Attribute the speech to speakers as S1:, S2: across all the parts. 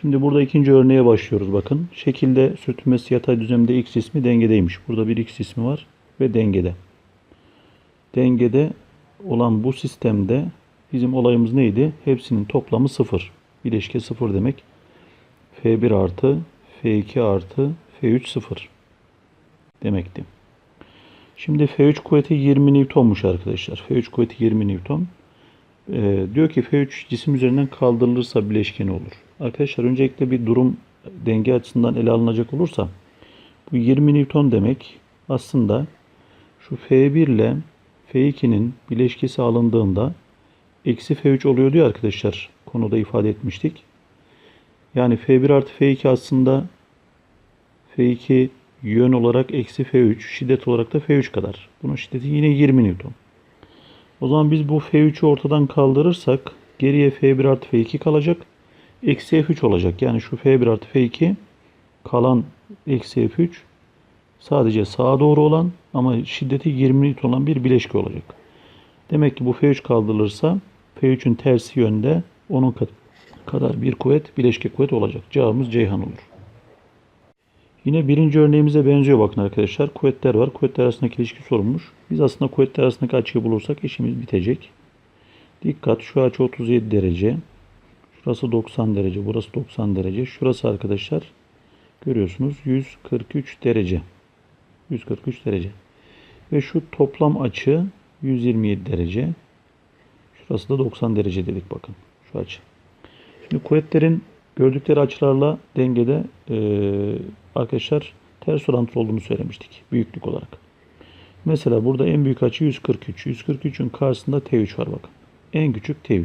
S1: Şimdi burada ikinci örneğe başlıyoruz bakın. Şekilde sürtünmesi yatay düzlemde x ismi dengedeymiş. Burada bir x ismi var ve dengede. Dengede olan bu sistemde bizim olayımız neydi? Hepsinin toplamı 0. Bileşke 0 demek. F1 artı F2 artı F3 0 demekti. Şimdi F3 kuvveti 20 Newton'muş arkadaşlar. F3 kuvveti 20 Newton. Ee, diyor ki F3 cisim üzerinden kaldırılırsa bileşkeni olur. Arkadaşlar öncelikle bir durum denge açısından ele alınacak olursa bu 20 Newton demek aslında şu F1 ile F2'nin bileşkesi alındığında eksi F3 oluyor diyor arkadaşlar. Konuda ifade etmiştik. Yani F1 artı F2 aslında F2 yön olarak eksi F3, şiddet olarak da F3 kadar. Bunun şiddeti yine 20 Newton. O zaman biz bu F3'ü ortadan kaldırırsak geriye F1 artı F2 kalacak. Eksi F3 olacak. Yani şu F1 artı F2 kalan eksi F3 sadece sağa doğru olan ama şiddeti 20 Newton olan bir bileşke olacak. Demek ki bu F3 kaldırılırsa F3'ün tersi yönde onun kadar bir kuvvet bileşke kuvvet olacak. Cevabımız Ceyhan olur. Yine birinci örneğimize benziyor bakın arkadaşlar. Kuvvetler var. Kuvvetler arasındaki ilişki sorulmuş. Biz aslında kuvvetler arasındaki açıyı bulursak işimiz bitecek. Dikkat şu açı 37 derece. Şurası 90 derece. Burası 90 derece. Şurası arkadaşlar görüyorsunuz 143 derece. 143 derece. Ve şu toplam açı 127 derece. Şurası da 90 derece dedik bakın. Şu açı. Şimdi kuvvetlerin gördükleri açılarla dengede e, arkadaşlar ters orantılı olduğunu söylemiştik büyüklük olarak. Mesela burada en büyük açı 143. 143'ün karşısında T3 var bakın. En küçük T3.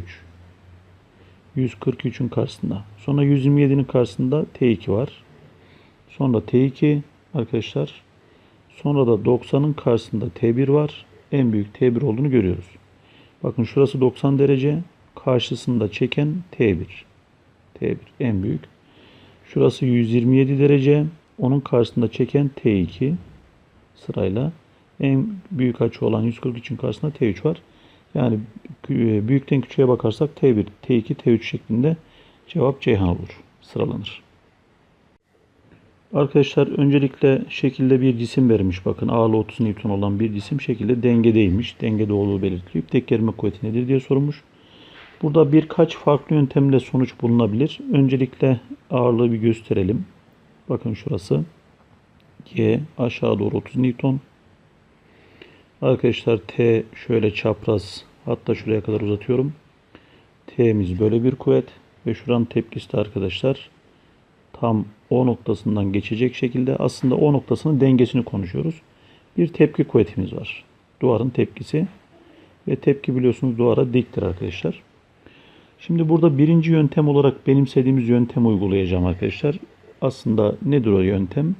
S1: 143'ün karşısında. Sonra 127'nin karşısında T2 var. Sonra T2 arkadaşlar. Sonra da 90'ın karşısında T1 var. En büyük T1 olduğunu görüyoruz. Bakın şurası 90 derece. Karşısında çeken T1. T1 en büyük. Şurası 127 derece. Onun karşısında çeken T2 sırayla. En büyük açı olan 143'ün karşısında T3 var. Yani büyükten küçüğe bakarsak T1, T2, T3 şeklinde cevap Ceyhan olur. Sıralanır. Arkadaşlar öncelikle şekilde bir cisim vermiş. Bakın ağırlığı 30 Newton olan bir cisim şekilde dengedeymiş. Dengede olduğu belirtiliyor. Tek germe kuvveti nedir diye sorulmuş. Burada birkaç farklı yöntemle sonuç bulunabilir. Öncelikle ağırlığı bir gösterelim. Bakın şurası. G aşağı doğru 30 Newton. Arkadaşlar T şöyle çapraz hatta şuraya kadar uzatıyorum. T'miz böyle bir kuvvet ve şuranın tepkisi de arkadaşlar tam O noktasından geçecek şekilde aslında O noktasının dengesini konuşuyoruz. Bir tepki kuvvetimiz var. Duvarın tepkisi ve tepki biliyorsunuz duvara diktir arkadaşlar. Şimdi burada birinci yöntem olarak benimsediğimiz yöntem uygulayacağım arkadaşlar. Aslında nedir o yöntem?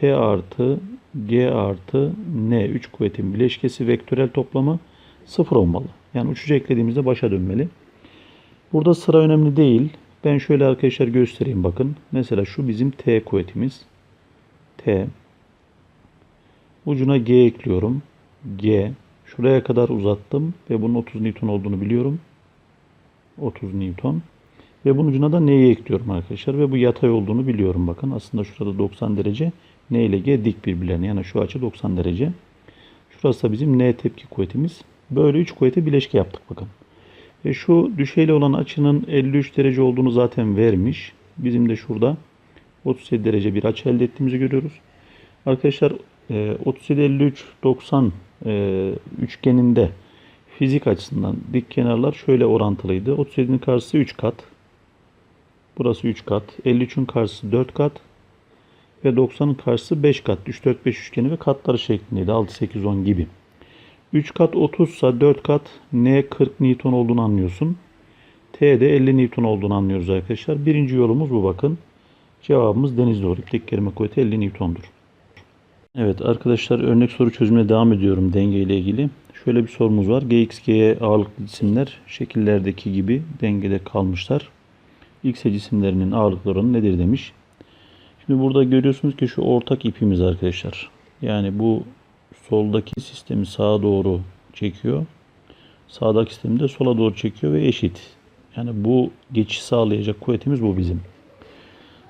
S1: T artı G artı N 3 kuvvetin bileşkesi vektörel toplamı 0 olmalı. Yani uçucu eklediğimizde başa dönmeli. Burada sıra önemli değil. Ben şöyle arkadaşlar göstereyim bakın. Mesela şu bizim T kuvvetimiz. T. Ucuna G ekliyorum. G. Şuraya kadar uzattım ve bunun 30 Newton olduğunu biliyorum. 30 Newton. Ve bunun ucuna da N'yi ekliyorum arkadaşlar. Ve bu yatay olduğunu biliyorum bakın. Aslında şurada 90 derece. N ile G dik birbirlerine. Yani şu açı 90 derece. Şurası da bizim N tepki kuvvetimiz. Böyle 3 kuvveti bileşke yaptık bakın. Ve şu düşeyle olan açının 53 derece olduğunu zaten vermiş. Bizim de şurada 37 derece bir açı elde ettiğimizi görüyoruz. Arkadaşlar 37 53 90 üçgeninde fizik açısından dik kenarlar şöyle orantılıydı. 37'nin karşısı 3 kat. Burası 3 kat. 53'ün karşısı 4 kat. Ve 90'ın karşısı 5 kat. 3 4 5 üçgeni ve katları şeklindeydi. 6 8 10 gibi. 3 kat 30 ise 4 kat N 40 Newton olduğunu anlıyorsun. T de 50 Newton olduğunu anlıyoruz arkadaşlar. Birinci yolumuz bu bakın. Cevabımız deniz doğru. İplik germe kuvveti 50 Newton'dur. Evet arkadaşlar örnek soru çözümüne devam ediyorum denge ile ilgili. Şöyle bir sorumuz var. Gx, G'ye ağırlıklı cisimler şekillerdeki gibi dengede kalmışlar. X cisimlerinin ağırlık oranı nedir demiş. Şimdi burada görüyorsunuz ki şu ortak ipimiz arkadaşlar. Yani bu soldaki sistemi sağa doğru çekiyor. Sağdaki sistemi de sola doğru çekiyor ve eşit. Yani bu geçiş sağlayacak kuvvetimiz bu bizim.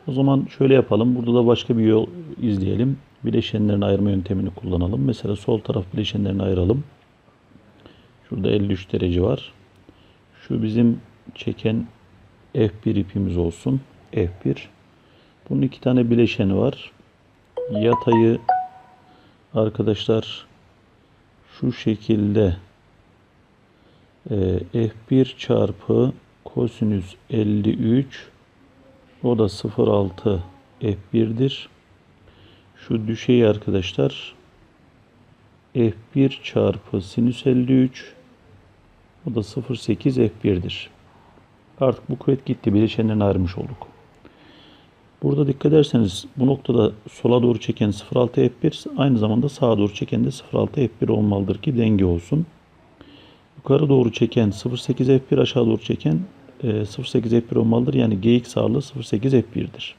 S1: O zaman şöyle yapalım. Burada da başka bir yol izleyelim. Bileşenlerin ayırma yöntemini kullanalım. Mesela sol taraf bileşenlerini ayıralım. Şurada 53 derece var. Şu bizim çeken F1 ipimiz olsun. F1. Bunun iki tane bileşeni var. Yatayı arkadaşlar şu şekilde e, F1 çarpı kosinüs 53 o da 0.6 F1'dir. Şu düşeyi arkadaşlar F1 çarpı sinüs 53 o da 0.8 F1'dir. Artık bu kuvvet gitti. Bileşenlerini ayırmış olduk. Burada dikkat ederseniz bu noktada sola doğru çeken 0.6 F1 aynı zamanda sağa doğru çeken de 0.6 F1 olmalıdır ki denge olsun. Yukarı doğru çeken 0.8 F1 aşağı doğru çeken e, 0.8 F1 olmalıdır. Yani Gx ağırlığı 0.8 F1'dir.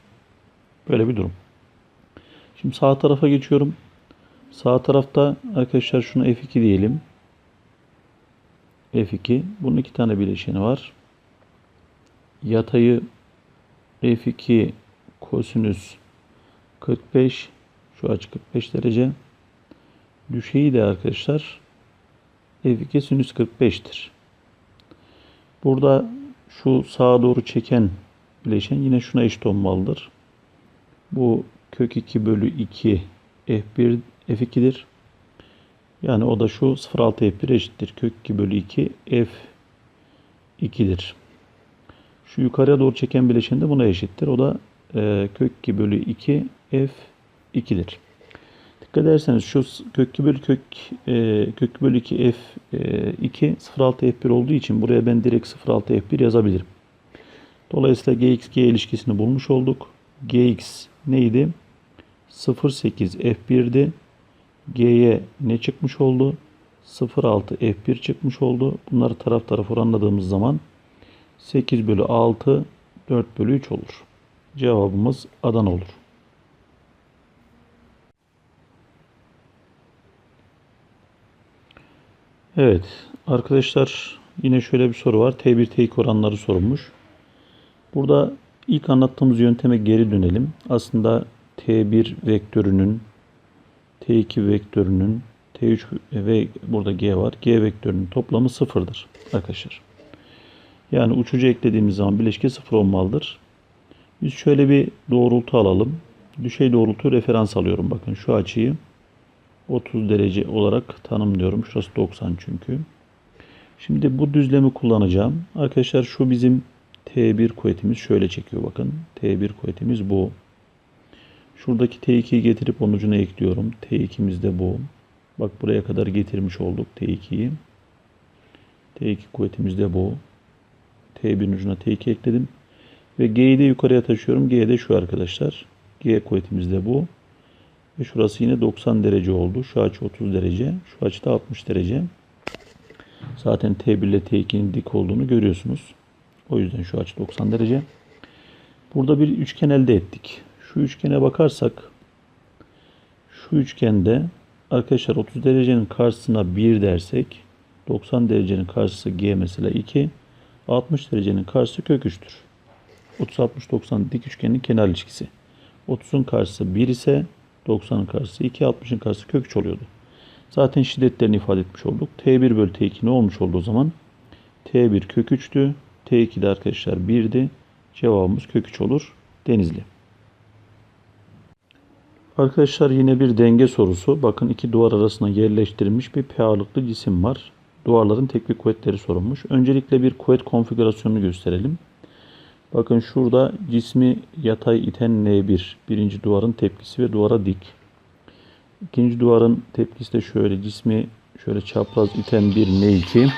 S1: Böyle bir durum. Şimdi sağ tarafa geçiyorum. Sağ tarafta arkadaşlar şunu F2 diyelim. F2. Bunun iki tane bileşeni var. Yatayı F2 kosinüs 45 şu açı 45 derece. Düşeyi de arkadaşlar F2 sinüs 45'tir. Burada şu sağa doğru çeken bileşen yine şuna eşit olmalıdır. Bu kök 2 bölü 2 F1 F2'dir. Yani o da şu 0.6 F1 eşittir. Kök 2 bölü 2 F2'dir. Şu yukarıya doğru çeken bileşen de buna eşittir. O da e, kök 2 bölü 2 F2'dir. Dikkat ederseniz şu kök 2 bölü kök, e, kök 2 bölü 2 F2 e, 0.6 F1 olduğu için buraya ben direkt 0.6 F1 yazabilirim. Dolayısıyla Gx G ilişkisini bulmuş olduk. Gx neydi? 0.8 F1'di. G'ye ne çıkmış oldu? 0.6 F1 çıkmış oldu. Bunları taraf taraf oranladığımız zaman 8 bölü 6 4 bölü 3 olur. Cevabımız Adana olur. Evet arkadaşlar yine şöyle bir soru var. T1 T2 oranları sorulmuş. Burada ilk anlattığımız yönteme geri dönelim. Aslında T1 vektörünün T2 vektörünün T3 ve burada G var. G vektörünün toplamı sıfırdır arkadaşlar. Yani uçucu eklediğimiz zaman bileşke sıfır olmalıdır. Biz şöyle bir doğrultu alalım. Düşey doğrultu referans alıyorum. Bakın şu açıyı 30 derece olarak tanımlıyorum. Şurası 90 çünkü. Şimdi bu düzlemi kullanacağım. Arkadaşlar şu bizim T1 kuvvetimiz şöyle çekiyor bakın. T1 kuvvetimiz bu. Şuradaki T2'yi getirip onun ucuna ekliyorum. T2'miz de bu. Bak buraya kadar getirmiş olduk T2'yi. T2 kuvvetimiz de bu. T1'in ucuna T2 ekledim. Ve G'yi de yukarıya taşıyorum. G de şu arkadaşlar. G kuvvetimiz de bu. Ve şurası yine 90 derece oldu. Şu açı 30 derece. Şu açı da 60 derece. Zaten T1 ile T2'nin dik olduğunu görüyorsunuz. O yüzden şu açı 90 derece. Burada bir üçgen elde ettik. Şu üçgene bakarsak şu üçgende arkadaşlar 30 derecenin karşısına 1 dersek 90 derecenin karşısı G mesela 2 60 derecenin karşısı kök 3'tür. 30 60 90 dik üçgenin kenar ilişkisi. 30'un karşısı 1 ise 90'ın karşısı 2 60'ın karşısı kök 3 oluyordu. Zaten şiddetlerini ifade etmiş olduk. T1 bölü T2 ne olmuş oldu o zaman? T1 kök 3'tü. T2 de arkadaşlar 1'di. Cevabımız kök 3 olur. Denizli. Arkadaşlar yine bir denge sorusu. Bakın iki duvar arasına yerleştirilmiş bir P ağırlıklı cisim var. Duvarların teknik kuvvetleri sorulmuş. Öncelikle bir kuvvet konfigürasyonunu gösterelim. Bakın şurada cismi yatay iten N1. Birinci duvarın tepkisi ve duvara dik. İkinci duvarın tepkisi de şöyle cismi şöyle çapraz iten bir N2.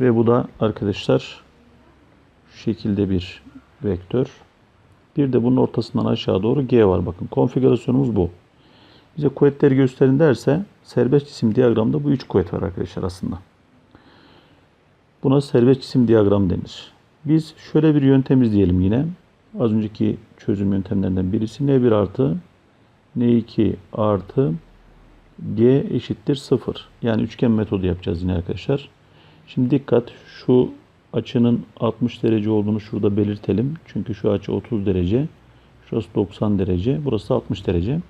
S1: Ve bu da arkadaşlar şu şekilde bir vektör. Bir de bunun ortasından aşağı doğru G var. Bakın konfigürasyonumuz bu. Bize kuvvetleri gösterin derse serbest cisim diyagramda bu üç kuvvet var arkadaşlar aslında. Buna serbest cisim diyagram denir. Biz şöyle bir yöntem izleyelim yine. Az önceki çözüm yöntemlerinden birisi N1 artı N2 artı G eşittir 0. Yani üçgen metodu yapacağız yine arkadaşlar. Şimdi dikkat şu açının 60 derece olduğunu şurada belirtelim. Çünkü şu açı 30 derece. Şurası 90 derece. Burası 60 derece.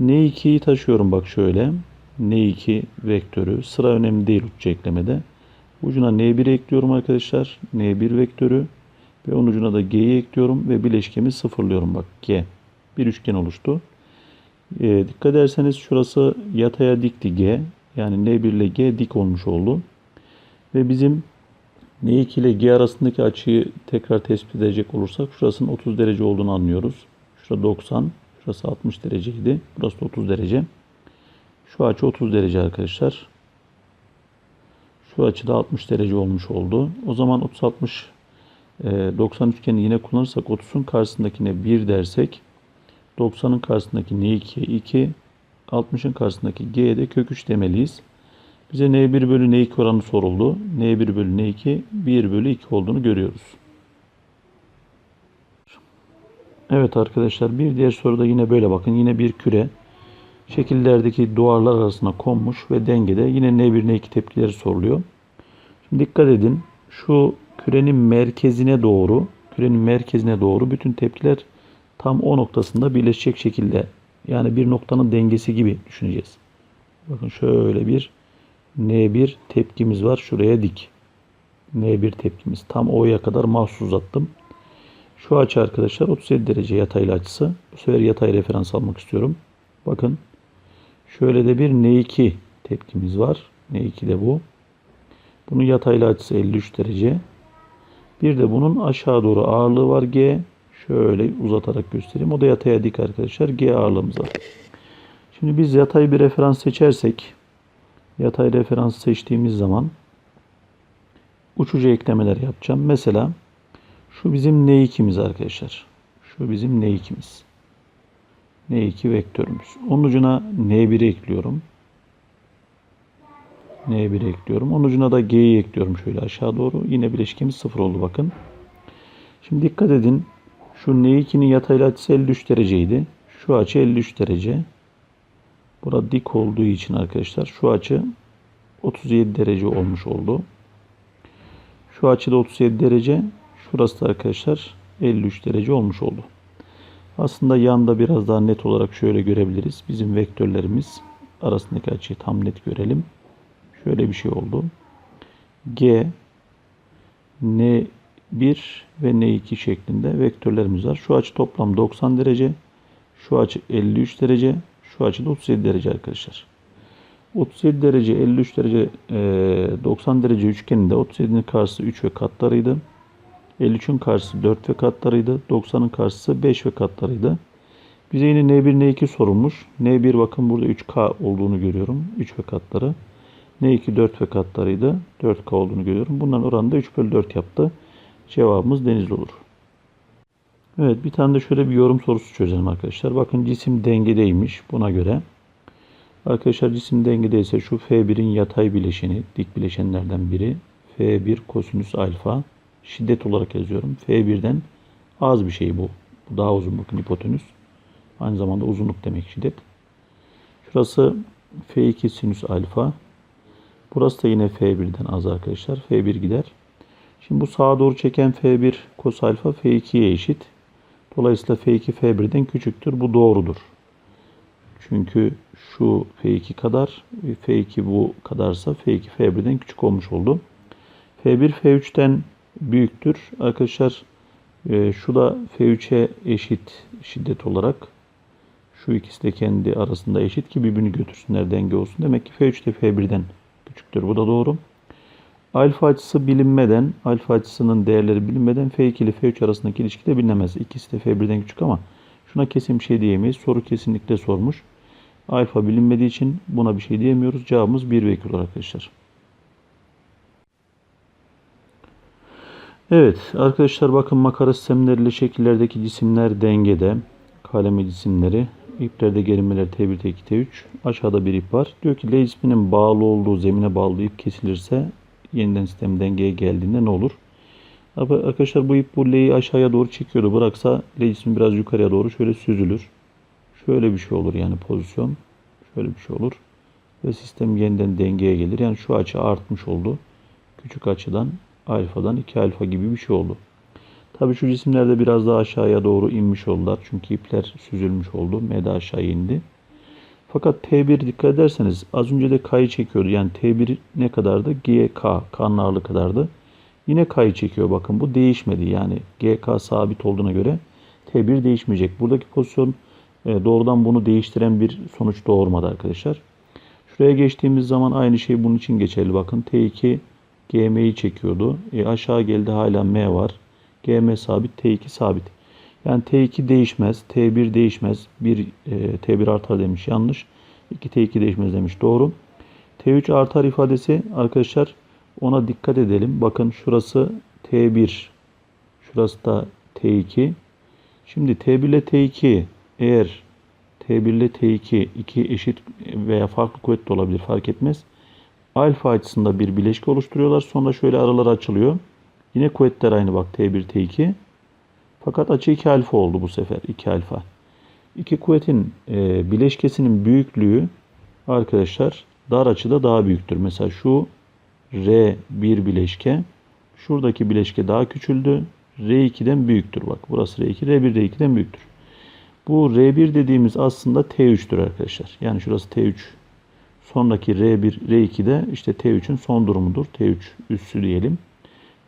S1: N2'yi taşıyorum bak şöyle. N2 vektörü. Sıra önemli değil uçça eklemede. Ucuna N1 ekliyorum arkadaşlar. N1 vektörü. Ve onun ucuna da G'yi ekliyorum. Ve bileşkemi sıfırlıyorum bak. G. Bir üçgen oluştu. E, dikkat ederseniz şurası yataya dikti G. Yani N1 ile G dik olmuş oldu. Ve bizim N2 ile G arasındaki açıyı tekrar tespit edecek olursak şurasının 30 derece olduğunu anlıyoruz. Şurası 90, şurası 60 dereceydi. Burası da 30 derece. Şu açı 30 derece arkadaşlar. Şu açı da 60 derece olmuş oldu. O zaman 30 60 90 üçgeni yine kullanırsak 30'un karşısındakine 1 dersek 90'ın karşısındaki N2'ye 2, 60'ın karşısındaki G'ye de kök 3 demeliyiz. Bize N1 bölü N2 oranı soruldu. N1 bölü N2 1 bölü 2 olduğunu görüyoruz. Evet arkadaşlar bir diğer soruda yine böyle bakın. Yine bir küre şekillerdeki duvarlar arasına konmuş ve dengede yine N1 N2 tepkileri soruluyor. Şimdi dikkat edin. Şu kürenin merkezine doğru kürenin merkezine doğru bütün tepkiler tam o noktasında birleşecek şekilde yani bir noktanın dengesi gibi düşüneceğiz. Bakın şöyle bir N1 tepkimiz var. Şuraya dik. N1 tepkimiz. Tam O'ya kadar mahsus uzattım. Şu açı arkadaşlar 37 derece yataylı açısı. Bu sefer yatay referans almak istiyorum. Bakın. Şöyle de bir N2 tepkimiz var. N2 de bu. Bunun yataylı açısı 53 derece. Bir de bunun aşağı doğru ağırlığı var G. Şöyle uzatarak göstereyim. O da yataya dik arkadaşlar. G ağırlığımız. Şimdi biz yatay bir referans seçersek yatay referans seçtiğimiz zaman uçucu eklemeler yapacağım. Mesela şu bizim N2'miz arkadaşlar. Şu bizim N2'miz. N2 vektörümüz. Onun ucuna N1 ekliyorum. N1 ekliyorum. Onun ucuna da G'yi ekliyorum şöyle aşağı doğru. Yine bileşkemiz 0 oldu bakın. Şimdi dikkat edin. Şu N2'nin yatay açısı 53 dereceydi. Şu açı 53 derece. Burada dik olduğu için arkadaşlar şu açı 37 derece olmuş oldu. Şu açı da 37 derece. Şurası da arkadaşlar 53 derece olmuş oldu. Aslında yanda biraz daha net olarak şöyle görebiliriz. Bizim vektörlerimiz arasındaki açıyı tam net görelim. Şöyle bir şey oldu. G, N1 ve N2 şeklinde vektörlerimiz var. Şu açı toplam 90 derece. Şu açı 53 derece. Şu açı da 37 derece arkadaşlar. 37 derece, 53 derece, 90 derece üçgeninde 37'nin karşısı 3 ve katlarıydı. 53'ün karşısı 4 ve katlarıydı. 90'ın karşısı 5 ve katlarıydı. Bize yine N1, N2 sorulmuş. N1 bakın burada 3K olduğunu görüyorum. 3 ve katları. N2 4 ve katlarıydı. 4K olduğunu görüyorum. Bunların oranı da 3 bölü 4 yaptı. Cevabımız denizli olur. Evet bir tane de şöyle bir yorum sorusu çözelim arkadaşlar. Bakın cisim dengedeymiş buna göre. Arkadaşlar cisim dengedeyse şu F1'in yatay bileşeni, dik bileşenlerden biri. F1 kosinüs alfa. Şiddet olarak yazıyorum. F1'den az bir şey bu. Bu daha uzun bakın hipotenüs. Aynı zamanda uzunluk demek şiddet. Şurası F2 sinüs alfa. Burası da yine F1'den az arkadaşlar. F1 gider. Şimdi bu sağa doğru çeken F1 kos alfa F2'ye eşit. Dolayısıyla F2 F1'den küçüktür. Bu doğrudur. Çünkü şu F2 kadar F2 bu kadarsa F2 F1'den küçük olmuş oldu. F1 F3'ten büyüktür. Arkadaşlar e, şu da F3'e eşit şiddet olarak. Şu ikisi de kendi arasında eşit ki birbirini götürsünler denge olsun. Demek ki F3 de F1'den küçüktür. Bu da doğru. Alfa açısı bilinmeden, alfa açısının değerleri bilinmeden F2 ile F3 arasındaki ilişki de bilinemez. İkisi de F1'den küçük ama şuna kesin bir şey diyemeyiz. Soru kesinlikle sormuş. Alfa bilinmediği için buna bir şey diyemiyoruz. Cevabımız 1 ve 2 olur arkadaşlar. Evet arkadaşlar bakın makara sistemleriyle şekillerdeki cisimler dengede. Kalemi cisimleri. İplerde gerilmeler T1, T2, T3. Aşağıda bir ip var. Diyor ki L cisminin bağlı olduğu zemine bağlı ip kesilirse yeniden sistem dengeye geldiğinde ne olur? Arkadaşlar bu ip bu L'yi aşağıya doğru çekiyordu. Bıraksa L cismi biraz yukarıya doğru şöyle süzülür. Şöyle bir şey olur yani pozisyon. Şöyle bir şey olur. Ve sistem yeniden dengeye gelir. Yani şu açı artmış oldu. Küçük açıdan alfadan 2 alfa gibi bir şey oldu. Tabii şu cisimlerde biraz daha aşağıya doğru inmiş oldular. Çünkü ipler süzülmüş oldu. M de aşağı indi. Fakat T1 dikkat ederseniz az önce de K'yı çekiyordu. Yani T1 ne kadardı? GK, K'nın ağırlığı kadardı. Yine K'yı çekiyor bakın bu değişmedi. Yani GK sabit olduğuna göre T1 değişmeyecek. Buradaki pozisyon e, doğrudan bunu değiştiren bir sonuç doğurmadı arkadaşlar. Şuraya geçtiğimiz zaman aynı şey bunun için geçerli. Bakın T2 GM'yi çekiyordu. E, aşağı geldi hala M var. GM sabit, T2 sabit. Yani T2 değişmez, T1 değişmez. 1 e, T1 artar demiş yanlış. 2 T2 değişmez demiş doğru. T3 artar ifadesi arkadaşlar ona dikkat edelim. Bakın şurası T1. Şurası da T2. Şimdi T1 ile T2 eğer T1 ile T2 iki eşit veya farklı kuvvet de olabilir fark etmez. Alfa açısında bir bileşke oluşturuyorlar. Sonra şöyle aralar açılıyor. Yine kuvvetler aynı bak T1 T2. Fakat açı 2 alfa oldu bu sefer. 2 alfa. İki kuvvetin e, bileşkesinin büyüklüğü arkadaşlar dar açıda daha büyüktür. Mesela şu R1 bileşke. Şuradaki bileşke daha küçüldü. R2'den büyüktür. Bak burası R2. R1 R2'den büyüktür. Bu R1 dediğimiz aslında T3'tür arkadaşlar. Yani şurası T3. Sonraki R1, R2'de işte T3'ün son durumudur. T3 üssü diyelim.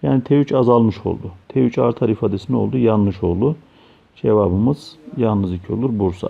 S1: Yani T3 azalmış oldu. T3 artar ifadesi ne oldu? Yanlış oldu. Cevabımız yalnız 2 olur Bursa.